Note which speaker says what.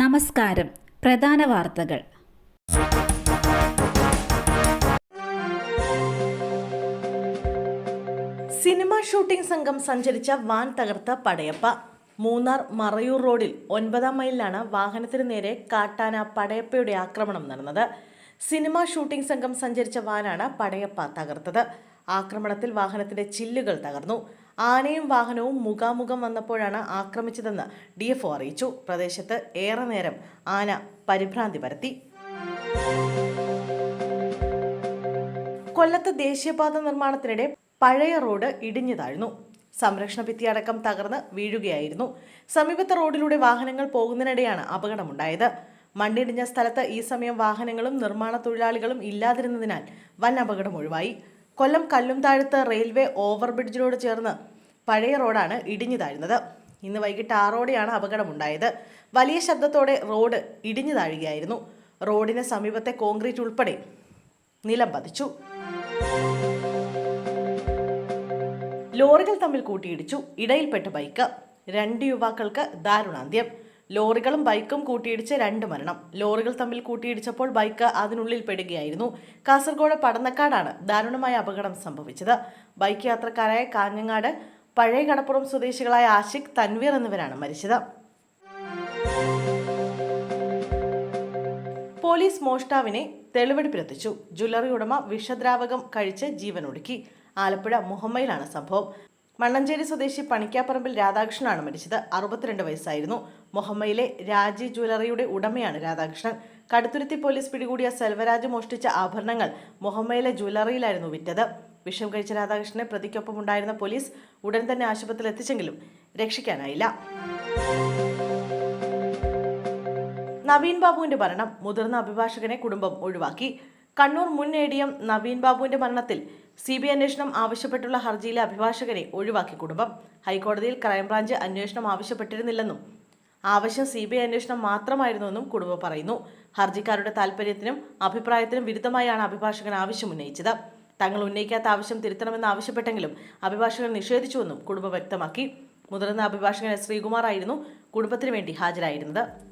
Speaker 1: നമസ്കാരം. പ്രധാന വാർത്തകൾ.
Speaker 2: സിനിമ ഷൂട്ടിംഗ് സംഘം സഞ്ചരിച്ച വാൻ തകർത്ത പടയപ്പ. മൂന്നാർ മറയൂർ റോഡിൽ ഒൻപതാം മൈലിലാണ് വാഹനത്തിന് നേരെ കാട്ടാന പടയപ്പയുടെ ആക്രമണം നടന്നത്. സിനിമ ഷൂട്ടിംഗ് സംഘം സഞ്ചരിച്ച വാനാണ് പടയപ്പ തകർത്തത്. ആക്രമണത്തിൽ വാഹനത്തിന്റെ ചില്ലുകൾ തകർന്നു. ആനയും വാഹനവും മുഖാമുഖം വന്നപ്പോഴാണ് ആക്രമിച്ചതെന്ന് ഡി അറിയിച്ചു. പ്രദേശത്ത് ഏറെ നേരം ആന പരിഭ്രാന്തി പരത്തി. കൊല്ലത്ത് ദേശീയപാത നിർമ്മാണത്തിനിടെ പഴയ റോഡ് ഇടിഞ്ഞു താഴ്ന്നു. സംരക്ഷണ ഭിത്തി അടക്കം തകർന്ന് വീഴുകയായിരുന്നു. സമീപത്തെ റോഡിലൂടെ വാഹനങ്ങൾ പോകുന്നതിനിടെയാണ് അപകടമുണ്ടായത്. മണ്ണിടിഞ്ഞ സ്ഥലത്ത് ഈ സമയം വാഹനങ്ങളും നിർമ്മാണ തൊഴിലാളികളും ഇല്ലാതിരുന്നതിനാൽ വൻ അപകടം ഒഴിവായി. കൊല്ലം കല്ലും താഴത്ത് റെയിൽവേ ഓവർബ്രിഡ്ജിനോട് ചേർന്ന് പഴയ റോഡാണ് ഇടിഞ്ഞു താഴ്ന്നത് ഇന്ന് വൈകിട്ട് ആറോടെയാണ് അപകടമുണ്ടായത്. വലിയ ശബ്ദത്തോടെ റോഡ് ഇടിഞ്ഞു താഴുകയായിരുന്നു റോഡിന് സമീപത്തെ കോൺക്രീറ്റ് ഉൾപ്പെടെ നിലം പതിച്ചു. ലോറികൾ തമ്മിൽ കൂട്ടിയിടിച്ചു. ഇടയിൽപ്പെട്ട ബൈക്ക്. രണ്ട് യുവാക്കൾക്ക് ദാരുണാന്ത്യം. ലോറികളും ബൈക്കും കൂട്ടിയിടിച്ച് രണ്ട് മരണം. ലോറികൾ തമ്മിൽ കൂട്ടിയിടിച്ചപ്പോൾ ബൈക്ക് അതിനുള്ളിൽ പെടുകയായിരുന്നു. കാസർഗോഡ് പടന്നക്കാടാണ് ദാരുണമായ അപകടം സംഭവിച്ചത്. ബൈക്ക് യാത്രക്കാരായ കാഞ്ഞങ്ങാട് പഴയ കടപ്പുറം സ്വദേശികളായ ആഷിഖ് തൻവീർ എന്നിവരാണ് മരിച്ചത്. പോലീസ് മോഷ്ടാവിനെ തെളിവെടുപ്പിലെത്തിച്ചു. ജ്വല്ലറി ഉടമ വിഷദ്രാവകം കഴിച്ച് ജീവനൊടുക്കി. ആലപ്പുഴ മുഹമ്മയിലാണ് സംഭവം. മണ്ണഞ്ചേരി സ്വദേശി പണിക്കാപ്പറമ്പിൽ രാധാകൃഷ്ണനാണ് മരിച്ചത്. അറുപത്തിരണ്ട് വയസ്സായിരുന്നു. മുഹമ്മയിലെ രാജി ജ്വല്ലറിയുടെ ഉടമയാണ് രാധാകൃഷ്ണൻ. കടുത്തുരുത്തി പോലീസ് പിടികൂടിയ സെൽവരാജ് മോഷ്ടിച്ച ആഭരണങ്ങൾ മൊഹമ്മയിലെ ജ്വല്ലറിയിലായിരുന്നു വിറ്റത്. വിഷം കഴിച്ച രാധാകൃഷ്ണനെ പ്രതിക്കൊപ്പം ഉണ്ടായിരുന്ന പോലീസ് ഉടൻ തന്നെ ആശുപത്രിയിൽ എത്തിച്ചെങ്കിലും രക്ഷിക്കാനായില്ല. നവീൻ ബാബുവിന്റെ മരണം മുതിർന്ന അഭിഭാഷകനെ കുടുംബം ഒഴിവാക്കി. കണ്ണൂർ മുൻ എ ഡി എം നവീൻ ബാബുവിന്റെ മരണത്തിൽ സി ബി അന്വേഷണം ആവശ്യപ്പെട്ടുള്ള ഹർജിയിലെ അഭിഭാഷകനെ ഒഴിവാക്കി കുടുംബം. ഹൈക്കോടതിയിൽ ക്രൈംബ്രാഞ്ച് അന്വേഷണം ആവശ്യപ്പെട്ടിരുന്നില്ലെന്നും ആവശ്യം സി ബി ഐ അന്വേഷണം മാത്രമായിരുന്നുവെന്നും കുടുംബം പറയുന്നു. ഹർജിക്കാരുടെ താല്പര്യത്തിനും അഭിപ്രായത്തിനും വിരുദ്ധമായാണ് അഭിഭാഷകൻ ആവശ്യം ഉന്നയിച്ചത്. തങ്ങൾ ഉന്നയിക്കാത്ത ആവശ്യം തിരുത്തണമെന്ന് ആവശ്യപ്പെട്ടെങ്കിലും അഭിഭാഷകൻ നിഷേധിച്ചുവെന്നും കുടുംബം വ്യക്തമാക്കി. മുതിർന്ന അഭിഭാഷകൻ ശ്രീകുമാർ ആയിരുന്നു കുടുംബത്തിന് വേണ്ടി ഹാജരായിരുന്നത്.